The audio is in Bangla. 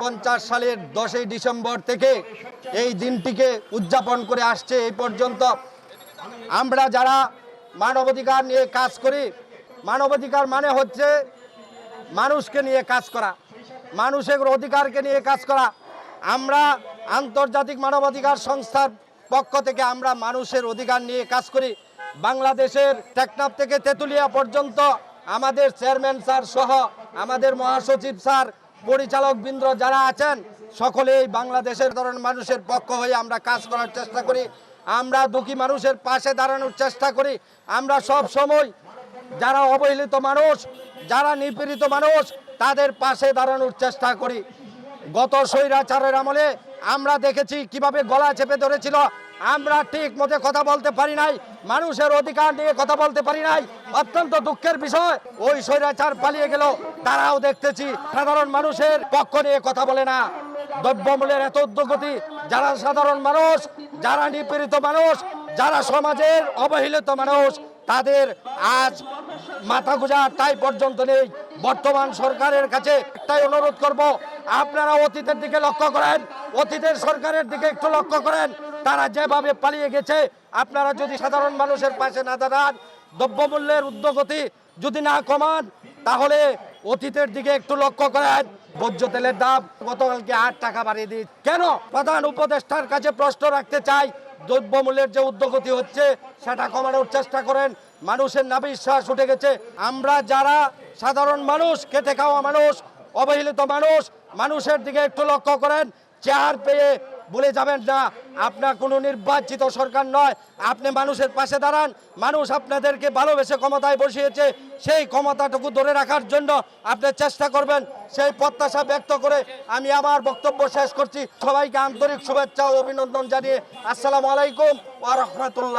পঞ্চাশ সালের দশই ডিসেম্বর থেকে এই দিনটিকে উদযাপন করে আসছে এই পর্যন্ত। আমরা যারা মানবাধিকার নিয়ে কাজ করি, মানবাধিকার মানে হচ্ছে মানুষকে নিয়ে কাজ করা, মানুষের অধিকারকে নিয়ে কাজ করা। আমরা আন্তর্জাতিক মানবাধিকার সংস্থার পক্ষ থেকে আমরা মানুষের অধিকার নিয়ে কাজ করি। বাংলাদেশের টেকনাফ থেকে তেঁতুলিয়া পর্যন্ত আমাদের চেয়ারম্যান স্যার সহ আমাদের মহাসচিব স্যার পরিচালক বৃন্দ যারা আছেন, সকলেই বাংলাদেশের ধরনের মানুষের পক্ষ হয়ে আমরা কাজ করার চেষ্টা করি। আমরা দুঃখী মানুষের পাশে দাঁড়ানোর চেষ্টা করি। আমরা সব সময় যারা অবহেলিত মানুষ, যারা নিপীড়িত মানুষ, তাদের পাশে দাঁড়ানোর চেষ্টা করি। গত স্বৈরাচারের আমলে আমরা দেখেছি কীভাবে গলা চেপে ধরেছিল। আমরা ঠিক মতো কথা বলতে পারি নাই, মানুষের অধিকার নিয়ে কথা বলতে পারি নাই। অত্যন্ত দুঃখের বিষয়, ওই স্বৈরাচার পালিয়ে গেল। তারাও দেখতেছি সাধারণ মানুষের পক্ষ নিয়ে কথা বলে না। দ্রব্যমূল্যের এত উদ্যোগতি, যারা সাধারণ মানুষ, যারা নিপীড়িত মানুষ যারা সমাজের অবহেলিত মানুষ, তাদের আজ মাথা গোজা তাই পর্যন্ত নেই। বর্তমান সরকারের কাছে একটাই অনুরোধ করব, আপনারা অতীতের দিকে লক্ষ্য করেন, অতীতের সরকারের দিকে একটু লক্ষ্য করেন। তারা যেভাবে পালিয়ে গেছে, আপনারা যদি সাধারণ মানুষের পাশে না দাঁড়ান, দ্রব্যমূল্যের উদ্যোগতি যদি না কমান, তাহলে অতীতের দিকে একটু লক্ষ্য করেন। ভোজ্য তেলের দাম গতকালকে আট টাকা বাড়িয়ে দিই কেন? প্রধান উপদেষ্টার কাছে প্রশ্ন রাখতে চাই দ্রব্যমূল্যের যে উদ্যোগতি হচ্ছে, সেটা কমানোর চেষ্টা করেন। মানুষের নাবিশ্বাস উঠে গেছে। আমরা যারা সাধারণ মানুষ খেতে খাওয়া মানুষ, অবহেলিত মানুষ, মানুষের দিকে একটু লক্ষ্য করেন চেয়ার পেয়ে বলে যাবেন না, আপনার কোনো নির্বাচিত সরকার নয়। আপনি মানুষের পাশে দাঁড়ান, মানুষ আপনাদেরকে ভালোবেসে ক্ষমতায় বসিয়েছে, সেই ক্ষমতাটুকু ধরে রাখার জন্য আপনি চেষ্টা করবেন। সেই প্রত্যাশা ব্যক্ত করে আমি আমার বক্তব্য শেষ করছি। সবাইকে আন্তরিক শুভেচ্ছা ও অভিনন্দন জানিয়ে আসসালামু আলাইকুম ওয়া রাহমাতুল্লাহ।